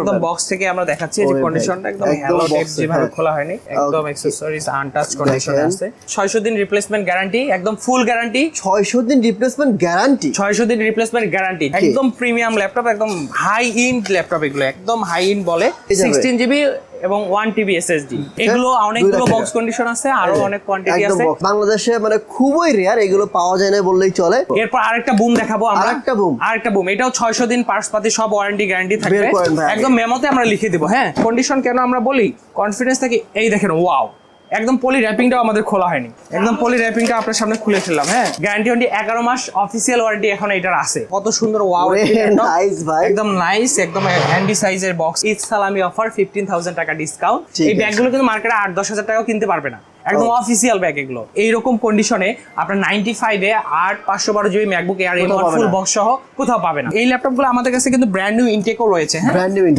একদম বক্স থেকে আমরা দেখাচ্ছি যে কন্ডিশনটা একদম একদম হ্যালো টেপ যেভাবে হ্যাঁ। খোলা হয়নি একদম. অ্যাকসেসরিজ আনটাচ কন্ডিশন আছে। 600 দিন রিপ্লেসমেন্ট গ্যারান্টি একদম ফুল গ্যারান্টি ছয়শো দিন রিপ্লেসমেন্ট গ্যারান্টি 600 দিন রিপ্লেসমেন্ট গ্যারান্টি একদম প্রিমিয়াম ল্যাপটপ একদম হাই ইন্ড ল্যাপটপ এগুলো একদম হাই ইন্ড বলে এই 16 জিবি এবং ওয়ান টিবি এসএসডি এগুলো অনেকগুলো বক্স কন্ডিশন আছে আরও অনেক কোয়ান্টিটি আছে। বাংলাদেশে মানে খুবই রেয়ার এগুলো পাওয়া যায় না বললেই চলে। এরপর আরেকটা বুম দেখাবো আমরা। আরেকটা বুম আরেকটা বুম এটাও 600 দিন পার্টস পাতি সব ওয়ারেন্টি গ্যারান্টি থাকবে। একদম মেমোতে আমরা লিখে দিব হ্যাঁ। কন্ডিশন কেন আমরা বলি? কনফিডেন্স থাকি এই দেখেন ওয়াও একদম পলি র্যাপিংটাও আমাদের খোলা হয়নি। একদম পলি র্যাপিংটা আপনার সামনে খুলে ফেললাম হ্যাঁ? গ্যারান্টি ওয়ারেন্টি এগারো মাস অফিসিয়াল ওয়ারেন্টি এখন এটার আছে। কত সুন্দর ওয়াও nice ভাই। একদম নাইস একদম হ্যান্ডি সাইজের বক্স ঈদ সালামি অফার ফিফটিন থাউজেন্ড টাকা ডিসকাউন্ট এই। ব্যাগগুলো কিন্তু মার্কেটে আট দশ হাজার টাকাও কিনতে পারবে না। একদম অফিসিয়াল ব্যাগ এগুলো। এইরকম কন্ডিশনে আপনার নাইনটি ফাইভে আট পাঁচশো বারো জিবি ম্যাকবুক এয়ার এম কোথাও পাবে ফুল বক্স সহ কোথাও পাবে না। এই ল্যাপটপগুলো আমাদের কাছে কিন্তু ব্র্যান্ড নিউ ইনটেকও রয়েছে হ্যাঁ?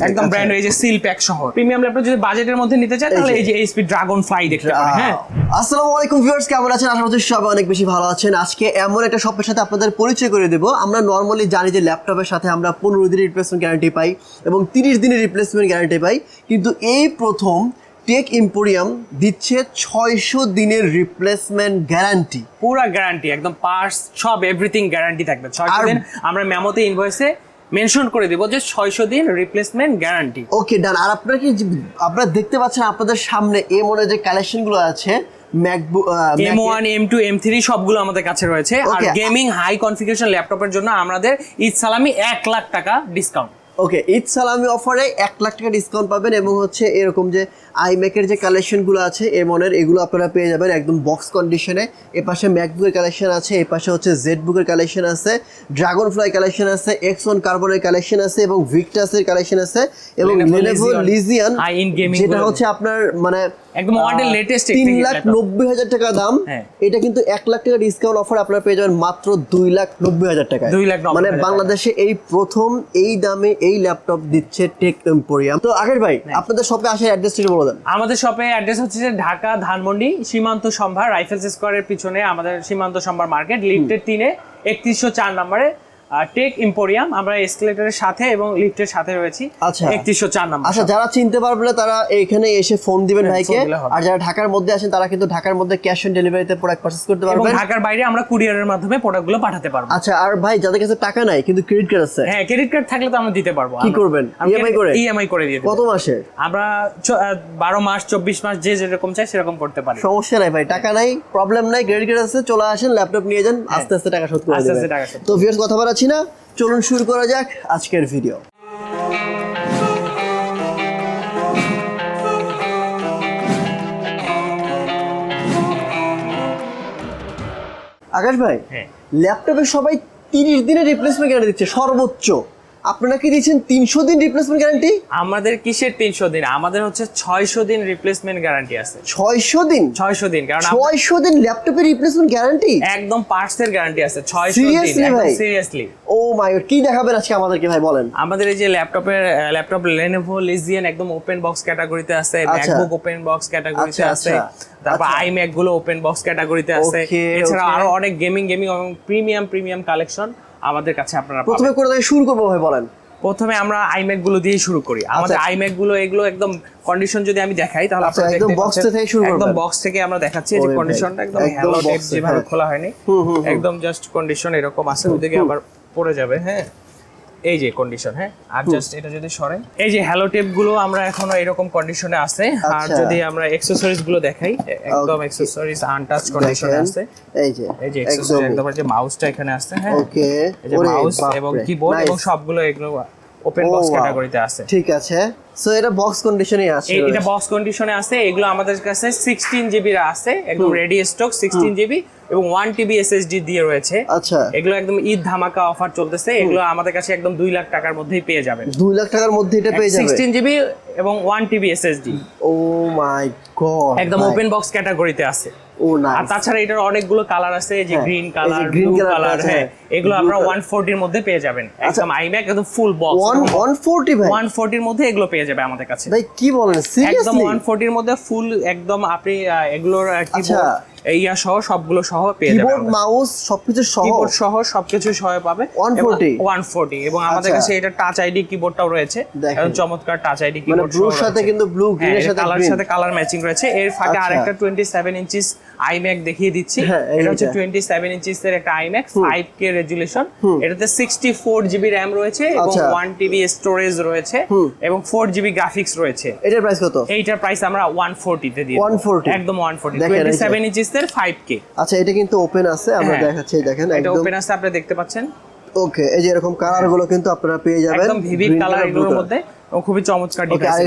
একদম। ব্র্যান্ড এই যে সিল প্যাক সহ। প্রিমিয়াম ল্যাপটপ যদি বাজেটের মধ্যে নিতে চান তাহলে এই যে এইচপি ড্রাগন ফ্লাই দেখতে পারেন হ্যাঁ? আসসালামু আলাইকুম ভিউয়ার্স কেমন আছেন? আশা করছি সবাই অনেক বেশি ভালো আছেন। আজকে এমন একটা শপের সাথে আপনাদের পরিচয় করে দেবো। আমরা নর্মালি জানি যে ল্যাপটপের সাথে আমরা পনেরো দিনের রিপ্লেসমেন্ট গ্যারান্টি পাই এবং তিরিশ দিনের রিপ্লেসমেন্ট গ্যারান্টি পাই। কিন্তু এই প্রথম টেক ইম্পোরিয়াম দিচ্ছে ছয়শো দিনের রিপ্লেসমেন্ট গ্যারান্টি পুরা গ্যারান্টি একদম পার্স সব এভরিথিং গ্যারান্টি থাকবে। ছয়শো দিন আমরা মেমোতে ইনভয়েসে মেনশন করে দেবো যে ছয়শো দিন রিপ্লেসমেন্ট গ্যারান্টি ওকে ডান আর আপনারা কি আপনারা দেখতে পাচ্ছেন আপনাদের সামনে এ মনে যে কালেকশনগুলো আছে MacBook M one M two M three সবগুলো আমাদের কাছে রয়েছে। আর গেমিং হাই কনফিগারেশন ল্যাপটপের জন্য আমাদের ঈদ সালামি এক লাখ টাকা ডিসকাউন্ট ওকে ঈদ সালামি অফারে এক লাখ টাকা ডিসকাউন্ট পাবেন এবং হচ্ছে এরকম যে আইম্যাকের যে কালেকশনগুলো আছে এমনের এগুলো আপনারা পেয়ে যাবেন একদম বক্স কন্ডিশনে এপাশে পাশে ম্যাকবুকের কালেকশন আছে এপাশে পাশে হচ্ছে জেড বুকের কালেকশন আছে ড্রাগন ফ্লাই কালেকশন আছে এক্স ওয়ান কার্বনের কালেকশন আছে এবং ভিক্টাসের কালেকশন আছে এবং লিজিয়ান যেটা হচ্ছে আপনার মানে একদম ওয়ার্ল্ডের তিন technique লাখ laptop। নব্বই হাজার টাকা দাম হ্যাঁ। এটা কিন্তু এক লাখ টাকা ডিসকাউন্ট অফার আপনারা পেয়ে যাবেন মাত্র দুই লাখ নব্বই হাজার টাকা দুই লাখ মানে বাংলাদেশে এই প্রথম এই দামে এই ল্যাপটপ দিচ্ছে টেক এম্পোরিয়াম তো আগের ভাই হ্যাঁ। আপনাদের শপে আসার অ্যাড্রেসটি বলে দেন আমাদের শপে অ্যাড্রেস হচ্ছে যে ঢাকা ধানমন্ডি সীমান্ত সম্ভার রাইফেলস স্কোয়ারের পিছনে আমাদের সীমান্ত সম্ভার মার্কেট লিফটের তিনে একত্রিশশো চার নম্বরে টেক ইম্পোরিয়াম আমরা এসকেলেটরের সাথে এবং লিফটের সাথে রয়েছি। আচ্ছা। একত্রিশশো চার নম্বর আচ্ছা যারা চিনতে পারবে না তারা এখানে এসে ফোন দিবেন হ্যাঁ, ভাইকে। আর যারা ঢাকার মধ্যে আছেন তারা কিন্তু ঢাকার মধ্যে ক্যাশ অন ডেলিভারিতে প্রোডাক্ট পারচেজ করতে এবং ঢাকার বাইরে আমরা কুরিয়ারের মাধ্যমে প্রোডাক্টগুলো পাঠাতে পারব। আচ্ছা আর ভাই যাদের কাছে টাকা নাই কিন্তু ক্রেডিট কার্ড আছে। হ্যাঁ ক্রেডিট কার্ড থাকলে তো আমরা দিতে পারব। কি করবেন? EMI করে? ইএমআই করে দিয়ে কত মাসে? আমরা চ- আহ, বারো মাস চব্বিশ মাস যে যেরকম চাই সেরকম করতে পারি। সমস্যা নাই ভাই টাকা নাই প্রবলেম নাই ক্রেডিট কার্ড আছে চলে আসেন ল্যাপটপ নিয়ে যান আস্তে আস্তে টাকা শোধ করে হ্যাঁ। আস্তে আস্তে টাকা শোধ তো ভিউয়ার্স কথা বলাচ্ছি না। চলুন শুরু করা যাক আজকের ভিডিও আকাশ ভাই। ল্যাপটপে সবাই তিরিশ দিনের রিপ্লেসমেন্ট গ্যারান্টি দিচ্ছে সর্বোচ্চ। আপনারা কি দিচ্ছেন তিনশো দিন রিপ্লেসমেন্ট গ্যারান্টি আমাদের কিসের তিনশো দিন? আমাদের হচ্ছে ছয়শো দিন রিপ্লেসমেন্ট গ্যারান্টি আছে। ছয়শো দিন? ছয়শো দিন কারণ ছয়শো দিন ল্যাপটপের রিপ্লেসমেন্ট গ্যারান্টি একদম পার্টস এর গ্যারান্টি আছে ছয়শো দিন সিরিয়াসলি ও মাই কি দেখাবেন আজকে আমাদেরকে ভাই বলেন। আমাদের এই যে ল্যাপটপের ল্যাপটপ লেনোভো লিজিয়ান একদম ওপেন বক্স ক্যাটাগরিতে আছে আচ্ছা। ম্যাকবুক ওপেন বক্স ক্যাটাগরিতে আছে আচ্ছা। তারপর আচ্ছা। আইম্যাকগুলো ওপেন বক্স ক্যাটাগরিতে আছে। এছাড়া আরও অনেক গেমিং গেমিং এবং প্রিমিয়াম প্রিমিয়াম কালেকশন আমাদের কাছে আপনারা প্রথমে করে থেকে শুরু করব ভাই বলেন। প্রথমে আমরা আইম্যাকগুলো দিয়ে শুরু করি। আমাদের আইম্যাকগুলো এগুলো একদম কন্ডিশন যদি আমি দেখাই তাহলে আচ্ছা, আপনারা একদম বক্স থেকে শুরু করবেন। একদম বক্স থেকে আমরা দেখাচ্ছি যে কন্ডিশনটা একদম হ্যালো টেপ যেভাবে হ্যাঁ। খোলা হয়নি। একদম জাস্ট কন্ডিশন এরকম আছে ওদিকে আবার পড়ে যাবে হ্যাঁ। এই যে কন্ডিশন হ্যাঁ? আর জাস্ট এটা যদি সরে এই যে হ্যালো টেপগুলো আমরা এখনও এরকম কন্ডিশনে আছে। আর আচ্ছা। যদি আমরা অ্যাকসেসরিজগুলো দেখাই একদম অ্যাকসেসরিজ আনটাচ কন্ডিশনে আছে। এই যে এই যে অ্যাকসেসরিজ একদম। যে মাউসটা এখানে আছে হ্যাঁ? ওকে এই যে মাউস এবং কিবোর্ড এবং সবগুলো এগুলো ওপেন বক্স ক্যাটাগরিতে আছে। ঠিক আছে। সো এটা বক্স কন্ডিশনে আছে। এটা বক্স কন্ডিশনে আছে। এগুলো আমাদের কাছে সিক্সটিন জিবি আছে। একদম রেডি স্টক সিক্সটিন জিবি এবং ওয়ান টিবি এসএসডি দিয়ে রয়েছে। আচ্ছা। এগুলো একদম ঈদ ধামাকা অফার চলতেছে। এগুলো আমাদের কাছে একদম দুই লাখ টাকার মধ্যেই পেয়ে যাবেন। দুই লাখ টাকার মধ্যে এটা পেয়ে যাবে? সিক্সটিন জিবি এবং one TB SSD oh my god একদম ওপেন বক্স ক্যাটাগরিতে আছে। আর তাছাড়া এটার অনেকগুলো কালার আছে যে গ্রিন কালার ব্লু কালার হ্যাঁ। এগুলো আপনারা। ওয়ান ফোরটির মধ্যে পেয়ে যাবেন। একদম আইম্যাক একদম full box one one forty ভাই? ওয়ান ফোরটির মধ্যে এগুলো পেয়ে যাবে আমাদের কাছে। ভাই কি বলেন? একদম সিরিয়াসলি ওয়ান ফোরটির মধ্যে ফুল একদম আপনি এগুলোর আচ্ছা। কিবোর্ড ইয়া সহ সবগুলো সহ পেয়ে যাবে কিবোর্ড মাউস সবকিছু সহ? কিবোর্ড সহ সবকিছু সহ পাবে। 140 ওয়ান ফোর্টি এবং আমাদের আচ্ছা। কাছে এটা টাচ আইডি কিবোর্ডটাও রয়েছে। এবং চমৎকার টাচ আইডি মানে কিবোর্ড ব্লুর সাথে কিন্তু ব্লু গ্রিনের সাথে কালার সাথে কালার ম্যাচিং রয়েছে। এর ফাঁকে আচ্ছা। আরেকটা টোয়েন্টি সেভেন ইঞ্চিস আইম্যাক দেখিয়ে দিচ্ছি। হ্যাঁ, এটা হচ্ছে। টোয়েন্টি সেভেন ইঞ্চিস এর একটা আইম্যাক ফাইভ কে রেজুলেশন এটাতে সিক্সটি ফোর জিবি র্যাম রয়েছে এবং। ওয়ান টিবি স্টোরেজ রয়েছে এবং ফোর জিবি গ্রাফিক্স রয়েছে। এটার প্রাইস কত? এইটার প্রাইস আমরা ওয়ান ফোর্টিতে দিই 140 একদম one forty twenty seven inches এর ফাইভ কে আচ্ছা এটা কিন্তু ওপেন আছে আমরা হ্যাঁ। দেখাচ্ছি দেখেন এটা ওপেন আছে আপনি দেখতে পাচ্ছেন। ওকে এই যে এরকম কালারগুলো কিন্তু আপনারা পেয়ে যাবেন। একদম ভিভিড কালার এগুলোর মধ্যে। এবং খুবই চমৎকার ডিভাইস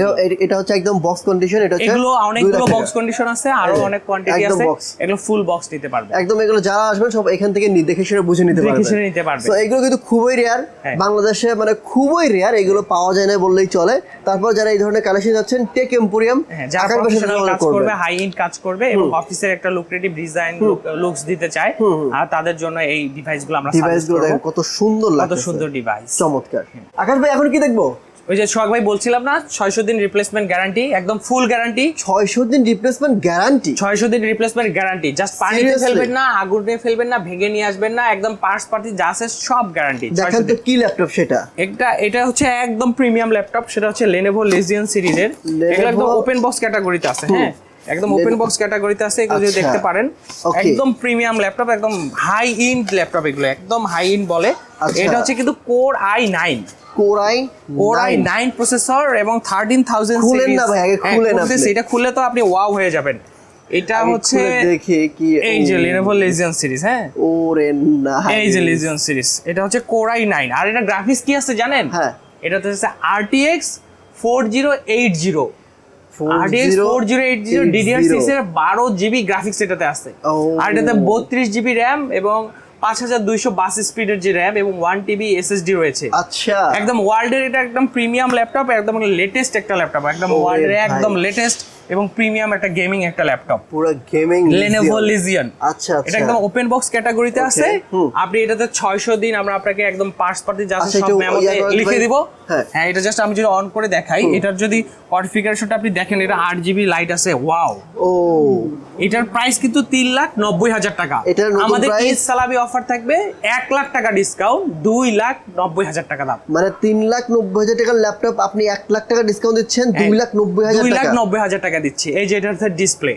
এটা হচ্ছে একদম বক্স কন্ডিশন এটা হচ্ছে এগুলো অনেকগুলো বক্স কন্ডিশন আছে আরও অনেক কোয়ান্টিটি আছে এগুলো ফুল বক্স নিতে পারবে। একদম এগুলো যারা আসবেন সব এখান থেকে দেখে শুনে বুঝে নিতে দেখে শুনে নিতে পারবে। তো এগুলো কিন্তু খুবই রেয়ার হ্যাঁ। বাংলাদেশে মানে খুবই রেয়ার এগুলো পাওয়া যায় না বললেই চলে। তারপর যারা এই ধরনের কালেকশন যাচ্ছেন টেক এম্পোরিয়াম হ্যাঁ যারা কাজ করবে হাই এন্ড কাজ করবে এবং অফিসের একটা লুক্রেটিভ ডিজাইন লুকস দিতে চায় আর তাদের জন্য এই ডিভাইসগুলো আমরা ডিভাইস সাজেস্টগুলো করব কত সুন্দর কত সুন্দর ডিভাইস চমৎকার। আকাশ ভাই এখন কি দেখব? ওই যে সোহাগ ভাই বলছিলাম না ছয়শো দিন রিপ্লেসমেন্ট গ্যারান্টি একদম ফুল গ্যারান্টি ছয়শো দিন রিপ্লেসমেন্ট গ্যারান্টি ছয়শো দিন রিপ্লেসমেন্ট গ্যারান্টি জাস্ট পানিতে? ফেলবেন না আগুনে ফেলবেন না ভেঙে নিয়ে আসবেন না একদম পার্টস পার্টি যা আছে সব গ্যারান্টি দেখেন তো কি ল্যাপটপ সেটা? একটা এটা হচ্ছে একদম প্রিমিয়াম ল্যাপটপ সেটা হচ্ছে লেনোভো লেজিয়ন সিরিজের। এগুলো একদম ওপেন বক্স ক্যাটাগরিতে আছে হ্যাঁ? একদম ওপেন বক্স ক্যাটাগরিতে আছে এগুলো যদি আচ্ছা। দেখতে পারেন। একদম প্রিমিয়াম ল্যাপটপ একদম হাই ইন্ড ল্যাপটপ এগুলো একদম হাই ইন্ড বলে। আচ্ছা। এটা হচ্ছে কিন্তু core i nine core i core i nine processor এবং থার্টিন থাউজেন্ড খুলেন না ভাই, আগে খুলেন আপনি। এটা খুলে তো আপনি ওয়াও হয়ে যাবেন। এটা হচ্ছে দেখি কি এই যে লেনোভো লেজিয়ন সিরিজ হ্যাঁ? ওরে না এই যে লিজিয়ন সিরিজ এটা হচ্ছে কোরাই আর এটা গ্রাফিক্স কি আছে জানেন? হ্যাঁ। এটা হচ্ছে সিক্স এর বারো জিবি গ্রাফিক্স এটাতে আছে। আর এটাতে বত্রিশ জিবি র্যাম এবং পাঁচ হাজার দুইশো বাস স্পিডের যে র্যাম এবং ওয়ান টিবি এসএসডি রয়েছে। আচ্ছা। একদম ওয়ার্ল্ডের এটা একদম প্রিমিয়াম ল্যাপটপ একদম লেটেস্ট একটা ল্যাপটপ একদম ওয়ার্ল্ডের একদম লেটেস্ট এবং প্রিমিয়াম একটা গেমিং একটা ল্যাপটপ। পুরো গেমিং লেনোভো লিজিয়ন আচ্ছা এটা আচ্ছা একদম ওপেন বক্স ক্যাটাগরিতে আছে। আপনি এটাতে ছয়শো দিন আমরা আপনাকে একদম পার্টস পার্টি যা সব মেমোতে লিখে দিব। হ্যাঁ। হ্যাঁ এটা জাস্ট আমি যদি অন করে দেখাই এটার যদি কনফিগারেশনটা আপনি দেখেন এটা আট জিবি লাইট আছে। ওয়াও ও। এটার প্রাইস কিন্তু তিন লাখ নব্বই হাজার টাকা। আমাদের? ঈদ সালামি অফার থাকবে এক লাখ টাকা ডিসকাউন্ট দুই লাখ নব্বই হাজার টাকা দাম। মানে তিন লাখ নব্বই হাজার টাকার ল্যাপটপ আপনি এক লাখ টাকা ডিসকাউন্ট দিচ্ছেন দুই লাখ নব্বই হাজার দুই লাখ টাকা। নব্বই হাজার টাকা দিচ্ছি। এই যে এটা হচ্ছে ডিসপ্লে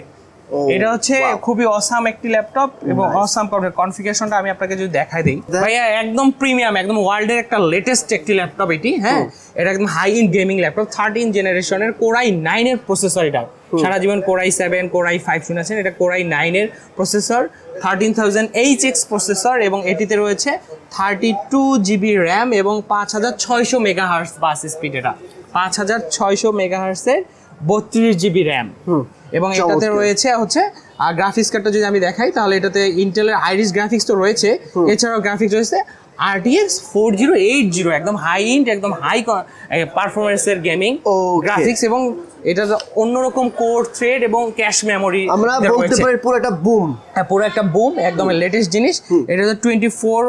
এটা হচ্ছে খুবই অসাম একটি ল্যাপটপ এবং অসাম কনফিগারেশনটা আমি আপনাকে যদি দেখাই দিই। ভাইয়া একদম প্রিমিয়াম একদম ওয়ার্ল্ডের একটা লেটেস্ট একটি ল্যাপটপ এটি হ্যাঁ? এটা একদম high end gaming laptop thirteen জেনারেশনের কোরাই নাইনের প্রসেসর এটা সারা জীবন core i seven core i five শুনেছেন এটা কোরাই নাইনের processor thirteen thousand H X processor এবং এটিতে রয়েছে থার্টি টু জিবি র্যাম এবং পাঁচ হাজার ছয়শো মেগা হার্স বাস স্পিড এটা। পাঁচ হাজার ছয়শো মেগা হার্সের বত্রিশ জিবি র্যাম। এবং এটাতে রয়েছে হচ্ছে আর গ্রাফিক্স কার্ডটা যদি আমি দেখাই তাহলে এটাতে ইন্টেলের আইরিস গ্রাফিক্স তো রয়েছে। এছাড়াও গ্রাফিক্স রয়েছে RTX four zero eight zero একদম হাই ইন্ট একদম হাই পারফরমেন্সের গেমিং Okay. গ্রাফিক্স এবং এটা অন্যরকম কোর থ্রেড এবং ক্যাশ মেমোরি আমরা বলতে পারি পুরো একটা বুম হ্যাঁ পুরো একটা বুম একদম লেটেস্ট জিনিস। এটা হচ্ছে টোয়েন্টি ফোর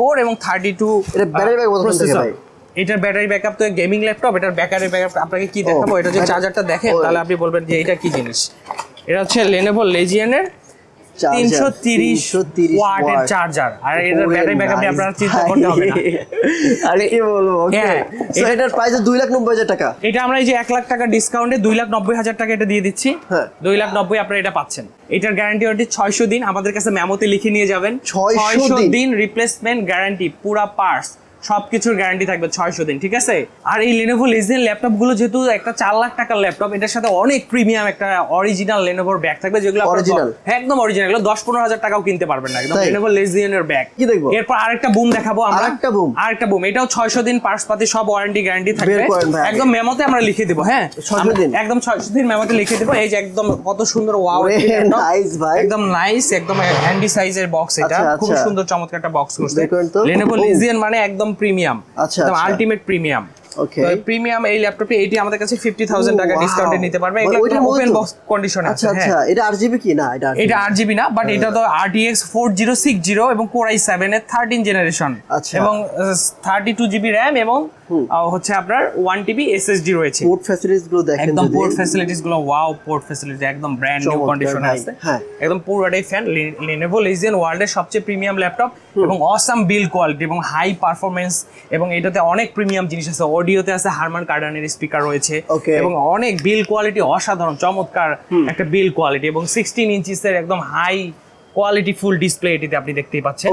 কোর এবং থার্টি টু এটা battery backup কতক্ষণ থাকে ভাই? এটার ব্যাটারি ব্যাকআপ তো গেমিং ল্যাপটপ এটার ব্যাটারি ব্যাকআপ আপনাকে কি দেখাবো? এটা যে চার্জারটা দেখেন তাহলে আপনি বলবেন যে এটা কি জিনিস? এটা হচ্ছে লেনোভো লেজিয়নের তিনশো তিরিশ 330 ওয়াটের। চার্জার আর এটার ব্যাটারি ব্যাকআপ nice আপনারা চিন্তা করতে হবে না। আরে কি বলব? ওকে হ্যাঁ, সো এটার প্রাইস দুই লাখ নব্বই হাজার টাকা। এটা আমরা এই যে এক লাখ টাকা ডিসকাউন্টে দুই লাখ নব্বই হাজার টাকা এটা দিয়ে দিচ্ছি। হ্যাঁ। দুই লাখ নব্বই আপনারা এটা পাচ্ছেন। এটার গ্যারান্টি ওয়ারেন্টি ছয়শো দিন। আমাদের কাছে মেমোতে লিখে নিয়ে যাবেন। 600 দিন? দিন রিপ্লেসমেন্ট গ্যারান্টি পুরা পার্টস সবকিছুর গ্যারান্টি থাকবে ছয়শো দিন ঠিক আছে আর এই লেনোভো লেজেন ল্যাপটপগুলো যেহেতু একটা চার লাখ টাকার ল্যাপটপ এটার সাথে অনেক প্রিমিয়াম একটা অরিজিনাল লেনোভোর ব্যাগ থাকবে যেগুলো হ্যাঁ, একদম অরিজিনাল দশ পনেরো হাজার টাকাও কিনতে পারবেন না একদম? লেনোভো লেজিয়নের ব্যাগ কি দেখব? এরপর আরেকটা বুম দেখাবো আমরা আরেকটা boom? আরেকটা বুম এটাও ছয়শো দিন পার্টস পাতি সব ওয়ারেন্টি গ্যারান্টি থাকবে। একদম মেমোতে আমরা লিখে দিব হ্যাঁ 600 আমরা- দিন? একদম ছয়শো দিন মেমোতে লিখে দিব এই যে একদম কত সুন্দর ওয়াও ভাই। একদম নাইস একদম হ্যান্ডি সাইজের বক্স এটা আচ্ছা, খুব আচ্ছা। সুন্দর চমৎকার একটা বক্স করছে লেনোভো ও। মানে একদম প্রিমিয়াম আচ্ছা, একদম আচ্ছা। Ultimate premium. প্রিমিয়াম এই ল্যাপটপটি এটি আমাদের কাছে ফিফটি থাউজেন্ড টাকা Wow. ডিসকাউন্টে নিতে পারবে মানে ওপেন বক্স কন্ডিশন আচ্ছা আছে হ্যাঁ আচ্ছা এটা আর জিবি কি না এটা এটা আর জিবি না বাট এটা তো RTX four zero six zero এবং কোরাই সেভেন এর থার্টিন জেনারেশন আচ্ছা। এবং থার্টি টু জিবি র্যাম এবং হচ্ছে আপনার ওয়ান টিবি এসএসডি রয়েছে। পোর্ট ফ্যাসিলিটিসগুলো দেখেন একদম পোর্ট ফ্যাসিলিটিসগুলো ওয়াও পোর্ট ফ্যাসিলিটি একদম ব্র্যান্ড নিউ কন্ডিশনে আছে। হ্যাঁ। একদম পুরোটাই ফ্যান Lenovo Legion ওয়ার্ল্ডের সবচেয়ে প্রিমিয়াম ল্যাপটপ এবং অসাম বিল কোয়ালিটি এবং হাই পারফরমেন্স এবং এটাতে অনেক প্রিমিয়াম জিনিস আছে। অডিওতে আছে হারমান কার্ডানের স্পিকার রয়েছে এবং অনেক বিল কোয়ালিটি অসাধারণ চমৎকার একটা বিল কোয়ালিটি এবং সিক্সটিন ইঞ্চিসের একদম হাই কোয়ালিটি ফুল ডিসপ্লে এটিতে আপনি দেখতেই পাচ্ছেন।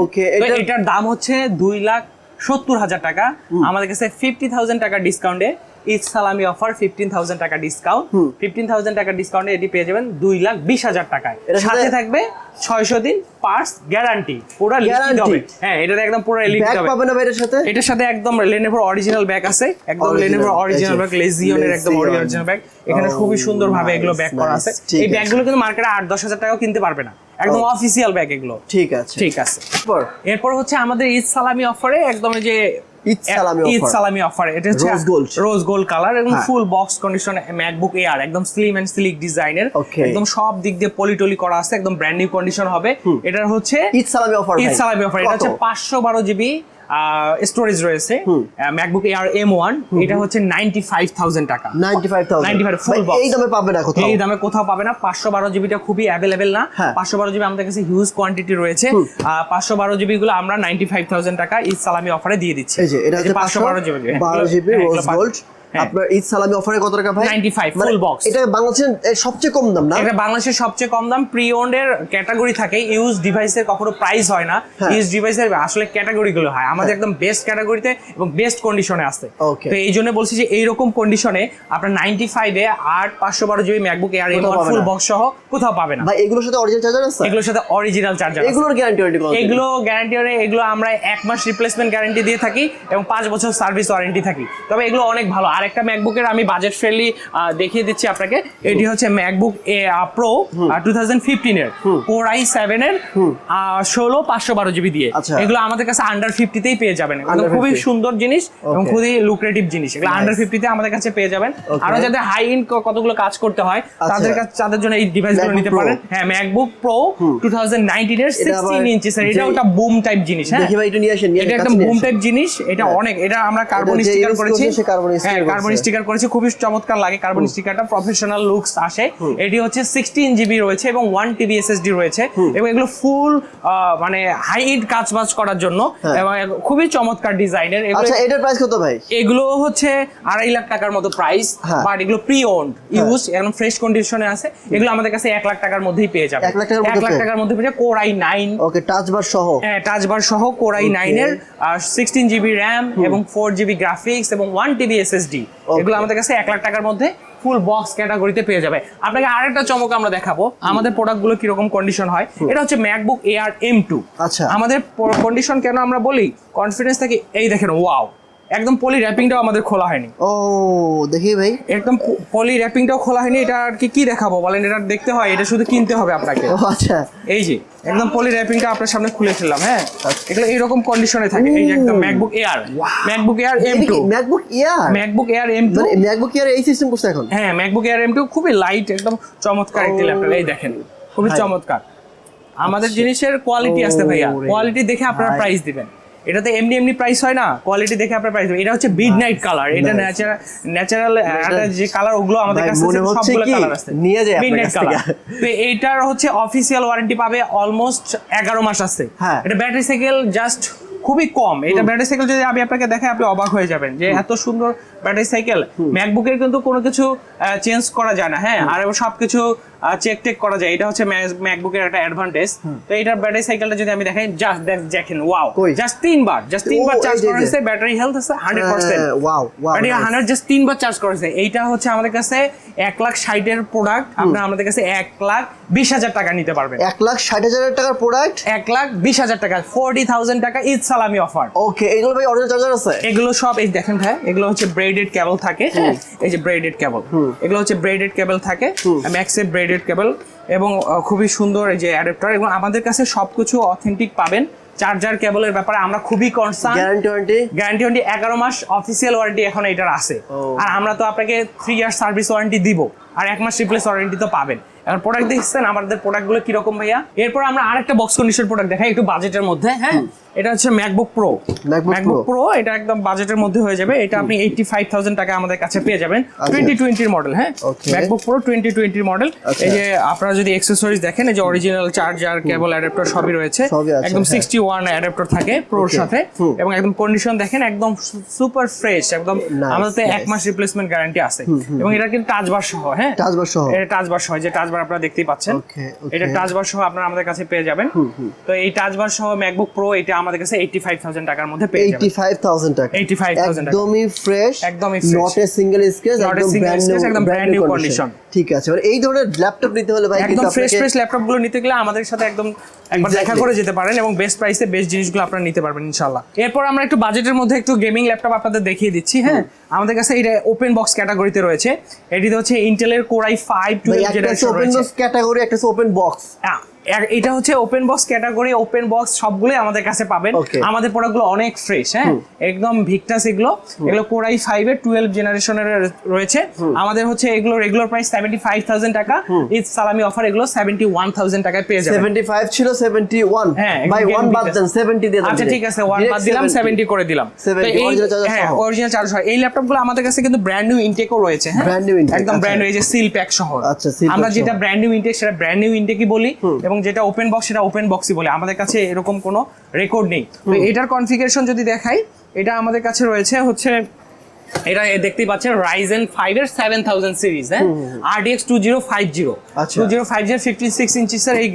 এটার দাম হচ্ছে দুই লাখ সত্তর হাজার টাকা। আমাদের কাছে ফিফটি থাউজেন্ড টাকা ডিসকাউন্টে ঈদ সালামি অফার ফিফটিন থাউজেন্ড টাকা ডিসকাউন্ট ফিফটিন থাউজেন্ড টাকা ডিসকাউন্টে এটি পেয়ে যাবেন দুই লাখ বিশ হাজার টাকায়। সাথে- থাকবে ছয়শো দিন পার্স গ্যারান্টি পুরো লিখিত হবে। হ্যাঁ এটাতে একদম পুরো লিখিত হবে। পাবেন না এটার সাথে? এটার সাথে একদম লেনেভোর অরিজিনাল ব্যাগ আছে। একদম লেনেভোর অরিজিনাল ব্যাগ লেজিওনের একদম অরিজিনাল ব্যাগ এখানে Oh, খুবই সুন্দর ভাবে এগুলো ব্যাগ করা আছে। এই। ব্যাগগুলো কিন্তু মার্কেটে আট দশ হাজার টাকাও কিনতে পারবে না। একদম. অফিসিয়াল ব্যাগ এগুলো। ঠিক আছে। ঠিক আছে। এরপর? হচ্ছে আমাদের ঈদ সালামি অফারে একদম যে ঈদ সালামি অফার এটা হচ্ছে। রোজ গোল্ড কালার এবং। Full box condition MacBook Air একদম স্লিম এন্ড স্লিক ডিজাইনের. একদম সব দিক দিয়ে পলিটলি করা আছে একদম ব্র্যান্ড নিউ কন্ডিশন হবে। এটার হচ্ছে ঈদ সালামি অফার ঈদ সালামি অফার এটা হচ্ছে পাঁচশো বারো জিবি স্টোরেজ রয়েছে ম্যাকবুক এয়ার এম ওয়ান এটা হচ্ছে নাইনটি ফাইভ থাউজেন্ড টাকা 95000 95 full ভাই, এই দামে পাবে না কোথাও? এই দামে কোথাও পাবে না পাঁচশো বারো জিবিটা খুবই অ্যাভেলেবেল না। হ্যাঁ। পাঁচশো বারো জিবি আমাদের কাছে হিউজ কোয়ান্টিটি রয়েছে। পাঁচশো বারো জিবি গুলো আমরা নাইনটি ফাইভ থাউজেন্ড টাকা ঈদ সালামি অফারে দিয়ে দিচ্ছি। এই যে এটা পাঁচশো বারো জিবি বারো জিবি হ্যাঁ। আপনার ঈদ সালামি অফারে কত টাকা ভাই? 95 মানে full box। এটা বাংলাদেশের সবচেয়ে কম দাম না? এটা বাংলাদেশের সবচেয়ে কম দাম। প্রি ওন্ডের ক্যাটাগরি থাকে ইউজ ডিভাইসের কখনো প্রাইস হয় না। হ্যাঁ। ইউজ ডিভাইসের আসলে ক্যাটাগরি গুলো হয়। আমাদের একদম বেস্ট ক্যাটাগরিতে এবং বেস্ট কন্ডিশনে Okay. তো এই জন্য বলছি যে এইরকম কন্ডিশনে আপনার নাইনটি ফাইভে আট পাঁচশো বারো GB MacBook Air M full box সহ কোথাও পাবে না। ভাই এগুলোর সাথে অরিজিনাল চার্জার আছে? এগুলোর সাথে অরিজিনাল চার্জার এগুলোর গ্যারান্টি ওয়ারেন্টি কত এগুলো গ্যারান্টি এগুলো আমরা এক মাস রিপ্লেসমেন্ট গ্যারান্টি দিয়ে থাকি এবং পাঁচ বছর সার্ভিস ওয়ারেন্টি থাকি। তবে এগুলো অনেক ভালো। আর একটা ম্যাকবুকের আমি বাজেট ফ্রেন্ডলি দেখিয়ে দিচ্ছি আপনাকে। এটি হচ্ছে MacBook a Pro two thousand ফিফটিনের core i সেভেনের ষোলো পাঁচশো বারো জিবি দিয়ে। আচ্ছা। এগুলো আমাদের কাছে আন্ডার ফিফটিতেই পেয়ে যাবেন। খুবই সুন্দর জিনিস এবং খুবই লুক্রেটিভ জিনিস। এগুলো আন্ডার ফিফটিতে আমাদের কাছে পেয়ে যাবেন। আরও যাদের হাই ইন কতগুলো কাজ করতে হয় তাদের কাছে তাদের জন্য এই ডিভাইসগুলো MacBook নিতে। পারেন। হ্যাঁ MacBook Pro two thousand sixteen inch sir এটা ওটা বুম টাইপ জিনিস হ্যাঁ। এটা একদম বুম টাইপ জিনিস। এটা অনেক এটা আমরা কার্বন স্টিকার করেছি হ্যাঁ কার্বন স্টিকার করেছি খুবই চমৎকার লাগে কার্বন স্টিকারটা প্রফেশনাল লুকস আসে। এটি হচ্ছে সিক্সটিন জিবি রয়েছে এবং ওয়ান টিবি এসএসডি রয়েছে। এবং এগুলো ফুল মানে হাই ইট কাজ বাজ করার জন্য হ্যাঁ। এবং খুবই চমৎকার ডিজাইনের। আচ্ছা এটার প্রাইস কত ভাই? এগুলো হচ্ছে আড়াই লাখ টাকার মতো প্রাইস হ্যাঁ। বাট এগুলো প্রি ওন্ড ইউজ একদম ফ্রেশ কন্ডিশনে আছে। এগুলো আমাদের কাছে এক লাখ টাকার মধ্যেই পেয়ে যাবে। এক লাখ টাকার এক মধ্যে লাখ পেয়ে- টাকার মধ্যে পেয়ে যাবে core i nine okay touch bar সহ। হ্যাঁ টাচ বার সহ কোরাই নাইনের সিক্সটিন জিবি র্যাম এবং ফোর জিবি গ্রাফিক্স এবং ওয়ান টিবি এসএসডি এগুলো আমাদের কাছে এক লাখ টাকার মধ্যে ফুল বক্স ক্যাটাগরিতে পেয়ে যাবে। আপনাকে আরেকটা চমক আমরা দেখাবো। আমাদের প্রোডাক্টগুলো কীরকম কন্ডিশন হয় এটা হচ্ছে ম্যাকবুক এআর এম টু আচ্ছা। আমাদের কন্ডিশন কেন আমরা বলি? কনফিডেন্স থাকে এই দেখেন ওয়াও একদম পলি র্যাপিংটাও আমাদের খোলা হয়নি। ও দেখি ভাই। একদম পলি র্যাপিংটাও খোলা হয়নি এটা আর কি কি দেখাবো বলেন? এটা দেখতে হয় এটা শুধু কিনতে হবে আপনাকে। ও আচ্ছা। এই যে একদম পলি র্যাপিংটা আপনার সামনে খুলে ফেললাম হ্যাঁ? এগুলো এইরকম কন্ডিশনে থাকে এই যে একদম MacBook Air MacBook Air M two MacBook Air MacBook Air M two মানে ম্যাকবুক ইয়ার এই সিস্টেম করছে এখন? হ্যাঁ ম্যাকবুক এয়ার এম টু খুবই লাইট একদম চমৎকার একটি ল্যাপটপ এই দেখেন খুবই চমৎকার। আমাদের আচ্ছা। জিনিসের কোয়ালিটি আছে ভাইয়া। কোয়ালিটি দেখে আপনারা প্রাইস দিবেন। এটাতে এমনি এমনি প্রাইস হয় না কোয়ালিটি দেখে আপনার প্রাইস এটা হচ্ছে বিড নাইট কালার এটা ন্যাচারাল ন্যাচারাল যে কালার ওগুলো আমাদের কাছে সবগুলো কালার আছে। নিয়ে মিডনাইট কাছ থেকে। কালার তো এইটার হচ্ছে অফিসিয়াল ওয়ারেন্টি পাবে অলমোস্ট এগারো মাস আছে। হ্যাঁ। এটা ব্যাটারি সাইকেল জাস্ট খুবই কম। এটা ব্যাটারি সাইকেল যদি আমি আপনাকে দেখাই আপনি অবাক হয়ে যাবেন যে এত সুন্দর ব্যাটারি সাইকেল ম্যাকবুকের কিন্তু কোনো কিছু চেঞ্জ করা যায় না। হ্যাঁ আর সবকিছু চেক টেক করা যায়। এটা হচ্ছে ম্যাকবুকের একটা অ্যাডভান্টেজ তো এটার ব্যাটারি সাইকেলটা যদি আমি দেখাই জাস্ট দেখেন ওয়াও জাস্ট তিনবার জাস্ট তিনবার চার্জ এই করা হয়েছে ব্যাটারি হেলথ আছে hundred percent wow battery hundred just তিনবার চার্জ এইটা হচ্ছে আমাদের কাছে এক লাখ ষাটের প্রোডাক্ট আপনার আমাদের কাছে এক লাখ বিশ হাজার টাকা নিতে পারবেন। এক লাখ ষাট হাজার টাকার প্রোডাক্ট এক লাখ বিশ হাজার টাকা ফোরটি থাউজেন্ড টাকা ঈদ সালামি অফার ওকে এগুলো ভাই অরিজিনাল চার্জার আছে? এগুলো সব এই দেখেন ভাই এগুলো হচ্ছে ব্রেডেড কেবল থাকে হ্যাঁ? এই যে ব্রেডেড কেবল এগুলো হচ্ছে ব্রেডেড কেবল থাকে। ম্যাক্সের ব্রেডেড কেবল এবং খুবই সুন্দর এই যে অ্যাডাপ্টার এবং আমাদের কাছে সবকিছু অথেন্টিক পাবেন। চার্জার কেবলের ব্যাপারে আমরা খুবই concern guarantee warranty guarantee warranty এগারো মাস অফিসিয়াল ওয়ারেন্টি এখন এটার আছে। আর আমরা তো আপনাকে থ্রি ইয়ার সার্ভিস ওয়ারেন্টি দিব। আর এক মাস রিপ্লেস ওয়ারেন্টি তো পাবেন। এখন প্রোডাক্ট দেখছেন আমাদের প্রোডাক্টগুলো কীরকম ভাইয়া? এরপর আমরা আরেকটা বক্স কন্ডিশন প্রোডাক্ট দেখাই একটু বাজেটের মধ্যে হ্যাঁ? এটা হচ্ছে ম্যাকবুক প্রো ম্যাকবুক প্রো এটা একদম বাজেটের মধ্যে হয়ে যাবে। এটা আপনি এইটটি ফাইভ থাউজেন্ড টাকা আমাদের কাছে পেয়ে যাবেন। টোয়েন্টি টোয়েন্টির মডেল হ্যাঁ? ম্যাকবুক প্রো টোয়েন্টি টোয়েন্টির মডেল। এই যে আপনারা যদি অ্যাক্সেসরিজ দেখেন এই যে অরিজিনাল চার্জার কেবল অ্যাডাপ্টার সবই রয়েছে। একদম। সিক্সটি ওয়ান অ্যাডাপ্টার থাকে প্রোর. সাথে। এবং একদম কন্ডিশন দেখেন একদম সুপার ফ্রেশ একদম আমাদের এক মাস রিপ্লেসমেন্ট গ্যারান্টি আছে। এবং এটা কিন্তু টাচ বার সহ হ্যাঁ? টাচ বার সহ। এটা টাচ বার সহ যে টাচ বার আপনারা দেখতেই পাচ্ছেন. এটা টাচ বার সহ আপনারা আমাদের কাছে পেয়ে যাবেন। তো এই টাচ বার সহ ম্যাকবুক প্রো এটা আমাদের কাছে এইটি ফাইভ থাউজেন্ড টাকার মধ্যে পেয়ে যাবেন। 85000 টাকা। 85,000 টাকা। একদমই ফ্রেশ একদমই fresh। Not a single scratch একদম ব্র্যান্ড নিউ একদম brand new condition। ঠিক আছে মানে এই ধরনের ল্যাপটপ নিতে হলে ভাই একদম ফ্রেশ ফ্রেশ ল্যাপটপগুলো নিতে গেলে আমাদের সাথে একদম একবার দেখা করে যেতে পারেন এবং বেস্ট প্রাইসে বেস্ট জিনিসগুলো আপনারা নিতে পারবেন ইনশাল্লাহ এরপর আমরা একটু বাজেটের মধ্যে একটু গেমিং ল্যাপটপ আপনাদের দেখিয়ে দিচ্ছি হ্যাঁ? আমাদের কাছে এটা ওপেন বক্স ক্যাটাগরিতে রয়েছে। এটিতে হচ্ছে ইন্টেলের core i five twelve generation open রয়েছে। বক্স ক্যাটাগরি একটা ওপেন বক্স আ- এর- এটা হচ্ছে open box category open box সবগুলোই আমাদের কাছে পাবেন. আমাদের প্রোডাক্টগুলো অনেক ফ্রেশ হ্যাঁ? একদম ভিক্টাস এগুলো। এগুলো কোরাই ফাইভ এর টুয়েলভ জেনারেশনের রয়েছে। আমাদের হচ্ছে এগুলো regular price seventy five thousand টাকা ঈদ সালামি অফার এগুলো সেভেন্টি ওয়ান থাউজেন্ড টাকায় পেয়ে যাবেন। 75 ছিল 71 হ্যাঁ, ভাই ওয়ান বাদ দেন 70 দিয়ে আচ্ছা ঠিক আছে ওয়ান বাদ দিলাম সেভেন্টি করে দিলাম। 70 তো এই- original charger হ্যাঁ অরিজিনাল চার্জ হয় এই ল্যাপটপগুলো আমাদের কাছে কিন্তু ব্র্যান্ড নিউ ইনটেকও রয়েছে হ্যাঁ? Brand new একদম। ব্র্যান্ড নিউ এই যে সিল প্যাক সহ। আচ্ছা, আমরা যেটা ব্র্যান্ড নিউ ইনটেক সেটা ব্র্যান্ড নিউ ইনটেকই বলি এবং যেটা ওপেন বক্স সেটা ওপেন বক্সই বলে। আমাদের কাছে এরকম কোনো রেকর্ড নেই। তো এটার কনফিগারেশন যদি দেখাই এটা আমাদের কাছে রয়েছে হচ্ছে এটা দেখতেই পাচ্ছেন রাইজেন ফাইভ এর সেভেন থাউজেন্ড সিরিজ হ্যাঁ? RTX two zero five zero আচ্ছা। Two zero five zero fifty six ইঞ্চিসের এই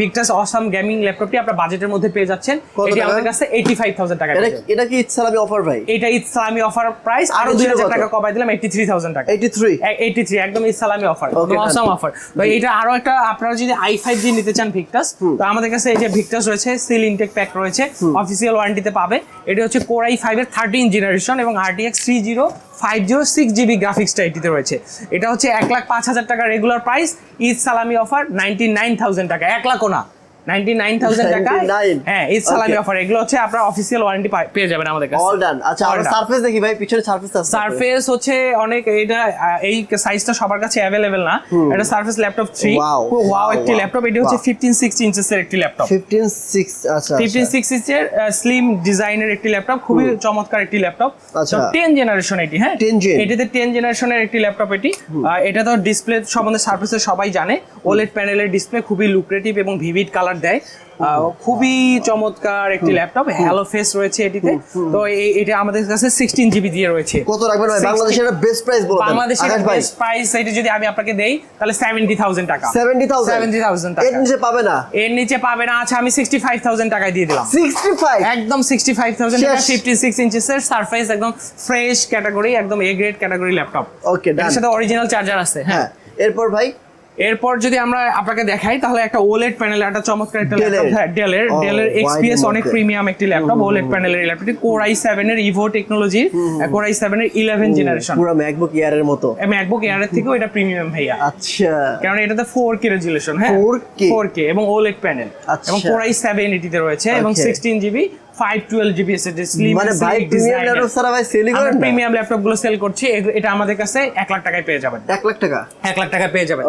ভিক্টাস অসাম গেমিং ল্যাপটপটি আপনার বাজেটের মধ্যে পেয়ে যাচ্ছেন। এটি আমাদের কাছে এইটি ফাইভ থাউজেন্ড টাকা এটা কি ইচ্ছালামি অফার ভাই এটা ইসলামি অফার প্রাইস আরও আগে দুই হাজার টাকা কমাই দিলাম এইটি থ্রি থাউজেন্ড টাকা। 83 এইটি থ্রি একদম ইসলামি অফার অসাম অফার তো এটা আরও একটা আপনারা যদি আই ফাইভ জি নিতে চান ভিক্টাস তো আমাদের কাছে এই যে ভিক্টাস রয়েছে সিল ইনটেক প্যাক রয়েছে অফিসিয়াল ওয়ারেন্টিতে পাবে। এটা হচ্ছে কোর আই ফাইভ এর থার্টিন জেনারেশন এবং RTX three zero five zero six GB গ্রাফিক্সটা এটিতে রয়েছে। এটা হচ্ছে এক লাখ পাঁচ হাজার টাকা রেগুলার প্রাইস ঈদ সালামি অফার নাইনটি নাইন থাউজেন্ড টাকা। এক লাখও না। টাকা? হ্যাঁ ঈদ সালামি অফার এগুলো হচ্ছে আপনার অফিসিয়াল ওয়ারেন্টি পেয়ে যাবেন আমাদের কাছে। অল ডান আচ্ছা All সারফেস দেখি ভাই পিছনে সারফেস আছে সারফেস হচ্ছে অনেক এটা এই সাইজটা সবার কাছে অ্যাভেলেবেল না। এটা সারফেস ল্যাপটপ থ্রি ওয়াও একটি ল্যাপটপ এটি হচ্ছে Wow. ফিফটিন সিক্স ইঞ্চেসের একটি ল্যাপটপ 15 6 আচ্ছা ফিফটিন সিক্স ইঞ্চের স্লিম ডিজাইনের একটি ল্যাপটপ খুবই চমৎকার একটি ল্যাপটপ আচ্ছা। টেন জেনারেশন এটি হ্যাঁ? 10। এটিতে টেন জেনারেশনের একটি ল্যাপটপ এটি। এটা তো ডিসপ্লে সম্বন্ধে সার্ফেসের সবাই জানে। ওলেড প্যানেলের ডিসপ্লে খুবই লুক্রেটিভ এবং ভিভিড কালার দেয়। খুবই চমৎকার একটি ল্যাপটপ হ্যালো ফেস রয়েছে এটিতে। তো এটা আমাদের কাছে সিক্সটিন জিবি দিয়ে রয়েছে। কত রাখবেন বাংলাদেশের বেস্ট প্রাইস বলে বাংলাদেশের বেস্ট প্রাইস এটা যদি আমি আপনাকে দেই তাহলে সেভেন্টি থাউজেন্ড টাকা। 70000 70,000 টাকা। এর নিচে পাবে না? এর নিচে পাবে না। আচ্ছা আমি সিক্সটি ফাইভ থাউজেন্ড টাকায় দিয়ে দিলাম। 65 একদম সিক্সটি ফাইভ থাউজেন্ড টাকা ফিফটি সিক্স ইঞ্চেসের সারফেস একদম ফ্রেশ ক্যাটাগরি একদম A grade category laptop okay. এর সাথে অরিজিনাল চার্জার আছে। হ্যাঁ। এরপর ভাই? এরপর যদি আমরা আপনাকে দেখাই তাহলে একটা ওলেড প্যানেল একটা চমৎকার একটা ল্যাপটপ হ্যাঁ ডেলের ডেলের এক্সপিএস অনেক প্রিমিয়াম একটি ল্যাপটপ ওলেড প্যানেলের ল্যাপটপটি কোর আই সেভেন এর Evo technology core i seven এর ইলেভেন জেনারেশন পুরো ম্যাকবুক এয়ারের মতো। ম্যাকবুক এয়ারের থেকেও এটা প্রিমিয়াম ভাইয়া। আচ্ছা। কারণ এটাতে ফোর কে রেজুলেশন হ্যাঁ? 4K ফোর কে এবং ওলেড প্যানেল আচ্ছা। এবং কোরাই সেভেন এটিতে রয়েছে এবং Okay. Sixteen GB five twelve GB SSD slim মানে ভাই প্রিমিয়াম ল্যাপটপ ছাড়া ভাই সেলই করেন প্রিমিয়াম ল্যাপটপগুলো সেল করছি এটা আমাদের কাছে এক লাখ টাকায় পেয়ে যাবেন। 1 লাখ টাকা? এক লাখ টাকা পেয়ে যাবেন.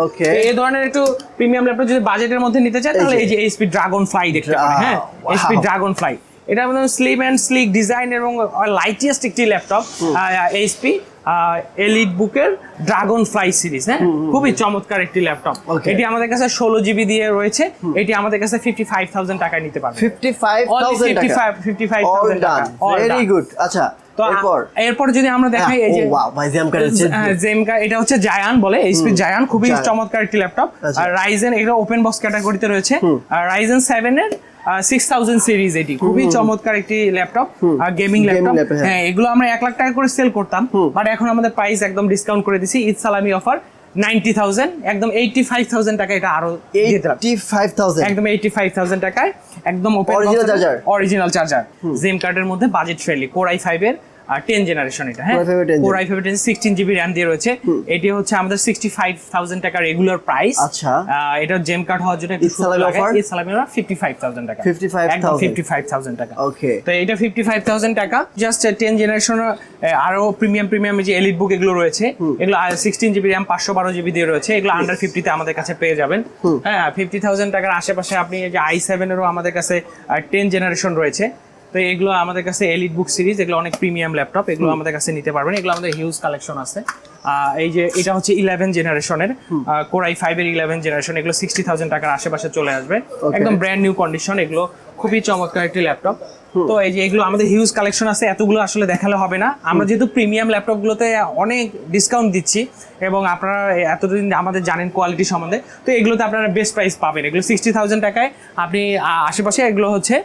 এই ধরনের একটু প্রিমিয়াম ল্যাপটপ যদি বাজেটের মধ্যে নিতে চান তাহলে এই যে এইচপি ড্রাগন ফ্লাই দেখতে পারেন হ্যাঁ. এইচপি ড্রাগন ফ্লাই এটা আমাদের স্লিম অ্যান্ড স্লিক ডিজাইন এবং লাইটিয়েস্ট একটি ল্যাপটপ এইচপি এলিট বুকের ড্রাগন ফ্লাই সিরিজ হ্যাঁ? খুবই চমৎকার একটি ল্যাপটপ এটি আমাদের কাছে ষোলো জিবি দিয়ে রয়েছে। এটি আমাদের কাছে ফিফটি ফাইভ থাউজেন্ড টাকায় নিতে পারবে। 55000 টাকা। 55 55,000 অল টাকা। থাউজেন্ড ভেরি গুড আচ্ছা তো এরপর? এরপর যদি আমরা দেখাই এই যে ওয়াও ভাই হ্যাঁ, জেমকা এটা হচ্ছে জায়ান বলে এইচপি জায়ান খুবই চমৎকার একটি ল্যাপটপ আচ্ছা। আর রাইজেন এটা ওপেন বক্স ক্যাটাগরিতে রয়েছে। আর রাইজেন সেভেন এর সিক্স থাউজেন্ড সিরিজ এটি। খুবই চমৎকার একটি ল্যাপটপ আর গেমিং ল্যাপটপ হ্যাঁ। হ্যাঁ এগুলো আমরা এক লাখ টাকা করে সেল করতাম বাট এখন আমাদের প্রাইস একদম ডিসকাউন্ট করে দিছি ঈদ সালামি অফার নাইনটি থাউজেন্ড একদম এইটটি ফাইভ থাউজেন্ড টাকা এটা আরও দিয়ে দিলাম। 85000 একদম এইটি ফাইভ থাউজেন্ড টাকায় একদম open charger? Original charger gym কার্ডের মধ্যে budget friendly core i five এর টেন জেনারেশন এটা হ্যাঁ? Core i5 10 core i five ten sixteen GB RAM দিয়ে রয়েছে। এটি হচ্ছে আমাদের সিক্সটি ফাইভ থাউজেন্ড টাকা রেগুলার প্রাইস আচ্ছা। এটা জেম কার্ড হওয়ার জন্য ফিফটি ফাইভ থাউজেন্ড টাকা। 55,000 ফিফটি ফাইভ থাউজেন্ড টাকা। ওকে তো এটা ফিফটি ফাইভ থাউজেন্ড টাকা। জাস্ট টেন জেনারেশন আরও প্রিমিয়াম প্রিমিয়াম যে এলিট বুক এগুলো রয়েছে। এগুলো সিক্সটিন জিবি র্যাম পাঁচশো বারো জিবি দিয়ে রয়েছে। এগুলো আন্ডার ফিফটিতে আমাদের কাছে পেয়ে যাবেন। হ্যাঁ ফিফটি থাউজেন্ড টাকার আশেপাশে আপনি যে আই সেভেনেরও আমাদের কাছে টেন জেনারেশন রয়েছে। তো এগুলো আমাদের কাছে এলিট বুক সিরিজ এগুলো অনেক প্রিমিয়াম ল্যাপটপ এগুলো আমাদের কাছে নিতে পারবেন। এগুলো আমাদের হিউজ কালেকশন আছে। এই যে এটা হচ্ছে ইলেভেন জেনারেশনের কোরাই ফাইভের ইলেভেন জেনারেশন এগুলো সিক্সটি থাউজেন্ড টাকার আশেপাশে চলে আসবে। একদম ব্র্যান্ড নিউ কন্ডিশন এগুলো খুবই চমৎকার একটি ল্যাপটপ তো এই যে এগুলো আমাদের হিউজ কালেকশন আছে এতগুলো আসলে দেখালে হবে না। আমরা যেহেতু প্রিমিয়াম ল্যাপটপগুলোতে অনেক ডিসকাউন্ট দিচ্ছি এবং আপনারা এতদিন আমাদের জানেন কোয়ালিটি সম্বন্ধে তো এগুলোতে আপনারা বেস্ট প্রাইস পাবেন। এগুলো সিক্সটি থাউজেন্ড টাকায় আপনি আশেপাশে এগুলো হচ্ছে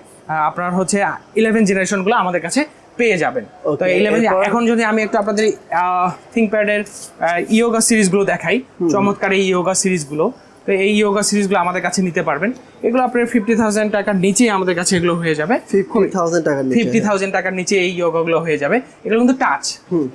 আপনার হচ্ছে ইলেভেন জেনারেশনগুলো আমাদের কাছে পেয়ে যাবেন। তো ইলেভেন এখন যদি আমি একটু আপনাদের থিঙ্কপ্যাডের ইয়োগা সিরিজগুলো দেখাই চমৎকার এই ইয়োগা সিরিজগুলো তো এই ইয়োগা সিরিজগুলো আমাদের কাছে নিতে পারবেন। এগুলো আপনার ফিফটি থাউজেন্ড টাকার নিচেই আমাদের কাছে এগুলো হয়ে যাবে। ফিফটি থাউজেন্ড টাকার নিচে ফিফটি থাউজেন্ড টাকার নিচে এই ইয়োগাগুলো হয়ে যাবে। এগুলো কিন্তু টাচ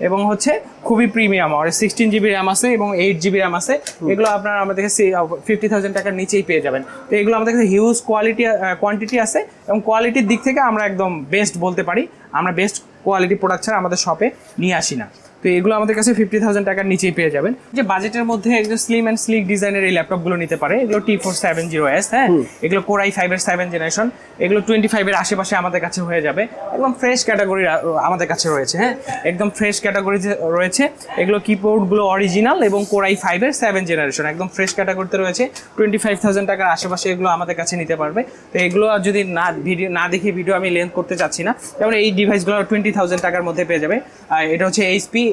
এবং হচ্ছে খুবই প্রিমিয়াম আর সিক্সটিন জিবি র্যাম আছে এবং এইট জিবি র্যাম আছে। এগুলো আপনার আমাদের কাছে ফিফটি থাউজেন্ড টাকার নিচেই পেয়ে যাবেন। তো এগুলো আমাদের কাছে হিউজ কোয়ালিটি কোয়ান্টিটি আছে এবং কোয়ালিটির দিক থেকে আমরা একদম বেস্ট বলতে পারি। আমরা বেস্ট কোয়ালিটি প্রোডাক্ট ছাড়া আমাদের শপে নিয়ে আসি না। তো এগুলো আমাদের কাছে ফিফটি থাউজেন্ড টাকার নিচেই পেয়ে যাবেন। যে বাজেটের মধ্যে একদম স্লিম অ্যান্ড স্লিক ডিজাইনের এই ল্যাপটপগুলো নিতে পারে। এগুলো T four seven zero S হ্যাঁ? এগুলো কোরাই ফাইভের সেভেন জেনারেশন এগুলো টোয়েন্টি ফাইভের আশেপাশে আমাদের কাছে হয়ে যাবে। একদম ফ্রেশ ক্যাটাগরি আমাদের কাছে রয়েছে হ্যাঁ? একদম ফ্রেশ ক্যাটাগরি রয়েছে এগুলো কিবোর্ডগুলো অরিজিনাল এবং কোরাই ফাইভের সেভেন জেনারেশন একদম ফ্রেশ ক্যাটাগরিতে রয়েছে। টোয়েন্টি ফাইভ থাউজেন্ড টাকার আশেপাশে এগুলো আমাদের কাছে নিতে পারবে। তো এগুলো আর যদি না ভিডিও না দেখে ভিডিও আমি লেন্থ করতে চাচ্ছি না যেমন এই ডিভাইসগুলো টোয়েন্টি থাউজেন্ড টাকার মধ্যে পেয়ে যাবে। আর এটা হচ্ছে HP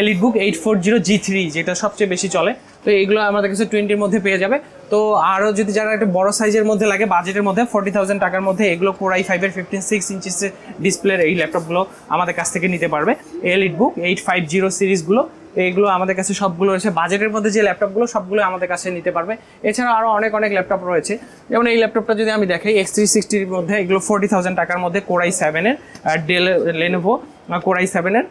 EliteBook eight four zero G three যেটা সবচেয়ে বেশি চলে। তো এইগুলো আমাদের কাছে টোয়েন্টির মধ্যে পেয়ে যাবে। তো আরও যদি যারা একটা বড় সাইজের মধ্যে লাগে বাজেটের মধ্যে ফোর্টি থাউজেন্ড টাকার মধ্যে, এগুলো কোরাই ফাইভের ফিফটিন সিক্স ইঞ্চিসের ডিসপ্লের এই ল্যাপটপগুলো আমাদের কাছ থেকে নিতে পারবে। EliteBook eight five zero সিরিজগুলো এইগুলো আমাদের কাছে সবগুলো রয়েছে। বাজেটের মধ্যে যে ল্যাপটপগুলো সবগুলো আমাদের কাছে নিতে পারবে। এছাড়া আরও অনেক অনেক ল্যাপটপ রয়েছে। যেমন এই ল্যাপটপটা যদি আমি দেখাই এক্স থ্রি সিক্সটির মধ্যে, এগুলো ফোর্টি থাউজেন্ড টাকার মধ্যে কোরাই সেভেনের ডেল লেনোভো কোরাই সেভেনের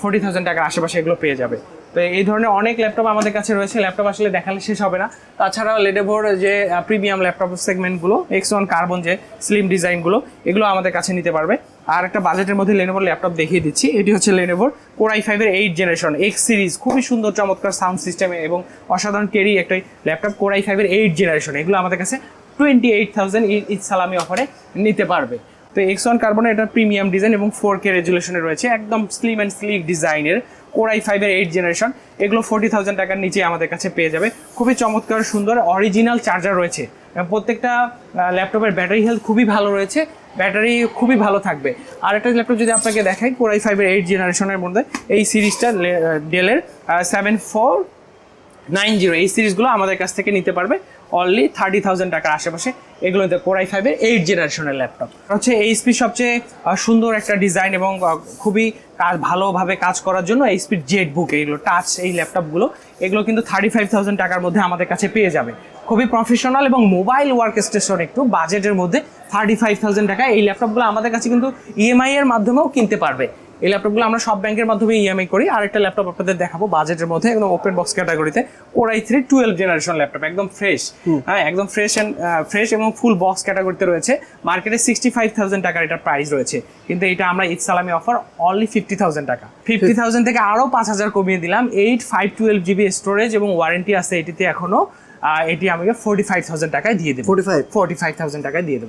ফোর্টি থাউজেন্ড টাকার আশেপাশে এগুলো পেয়ে যাবে। তো এই ধরনের অনেক ল্যাপটপ আমাদের কাছে রয়েছে ল্যাপটপ আসলে দেখালে শেষ হবে না। তাছাড়াও লেডেভোর যে প্রিমিয়াম ল্যাপটপ সেগমেন্টগুলো এক্স ওয়ান কার্বন যে স্লিম ডিজাইনগুলো এগুলো আমাদের কাছে নিতে পারবে। আর একটা বাজেটের মধ্যে লেনোভোর ল্যাপটপ দেখিয়ে দিচ্ছি। এটি হচ্ছে লেনোভোর কোরাই ফাইভের এইট জেনারেশন এক্স সিরিজ খুবই সুন্দর, চমৎকার সাউন্ড সিস্টেমে এবং অসাধারণ কেরি একটা ল্যাপটপ কোরাই ফাইভের এইট জেনারেশন এগুলো আমাদের কাছে টোয়েন্টি এইট থাউজেন্ড ইট সালামি অফারে নিতে পারবে। তো এক্স ওয়ান কার্বনের এটা প্রিমিয়াম ডিজাইন এবং ফোর কে রেজুলেশনে রয়েছে। একদম স্লিম অ্যান্ড স্লিক ডিজাইনের কোরাই ফাইভের এইট জেনারেশন এগুলো ফোর্টি থাউজেন্ড টাকার নিচে আমাদের কাছে পেয়ে যাবে। খুবই চমৎকার, সুন্দর অরিজিনাল চার্জার রয়েছে। প্রত্যেকটা ল্যাপটপের ব্যাটারি হেলথ খুবই ভালো রয়েছে। ব্যাটারি খুবই ভালো থাকবে। আর একটা ল্যাপটপ যদি আপনাকে দেখাই কোরাই ফাইভের এইট জেনারেশনের মধ্যে, এই সিরিজটা ডেলের সেভেন ফোর নাইন জিরো এই সিরিজগুলো আমাদের কাছ থেকে নিতে পারবে। অনলি থার্টি থাউজেন্ড টাকার আশেপাশে। এগুলোতে কোরাই ফাইভের এইট জেনারেশনের ল্যাপটপ হচ্ছে এইচপি সবচেয়ে সুন্দর একটা ডিজাইন এবং খুবই কাজ, ভালোভাবে কাজ করার জন্য এইচপির জেড বুক এইগুলো টাচ এই ল্যাপটপগুলো এগুলো কিন্তু থার্টি ফাইভ থাউজেন্ড টাকার মধ্যে আমাদের কাছে পেয়ে যাবে। খুবই প্রফেশনাল এবং মোবাইল ওয়ার্ক স্টেশন একটু বাজেটের মধ্যে থার্টি ফাইভ থাউজেন্ড টাকা এই ল্যাপটপগুলো আমাদের কাছে কিন্তু ইএমআই এর মাধ্যমেও কিনতে পারবে। এই ল্যাপটপগুলো আমরা সব ব্যাংকের মাধ্যমে ইএমআই করি। আর একটা ল্যাপটপ আপনাদের দেখাবো বাজেটের মধ্যে একদম ওপেন বক্স ক্যাটাগরিতে core i three twelve generation laptop একদম ফ্রেশ হ্যাঁ একদম ফ্রেশ অ্যান্ড ফ্রেশ এবং ফুল বক্স ক্যাটাগরিতে রয়েছে। মার্কেটে সিক্সটি ফাইভ থাউজেন্ড টাকার এটা প্রাইস রয়েছে। কিন্তু এটা আমরা ঈদ সালামি অফার অনলি ফিফটি থাউজেন্ড টাকা। ফিফটি থাউজেন্ড থেকে আরও পাঁচ হাজার কমিয়ে দিলাম। Eight five twelve GB storage এবং ওয়ারেন্টি আছে এটিতে এখনও। আহ, এটি আমাকে ফোর্টি ফাইভ থাউজেন্ড টাকায় দিয়ে দেবো। Forty five forty five thousand টাকায় দিয়ে দেবো।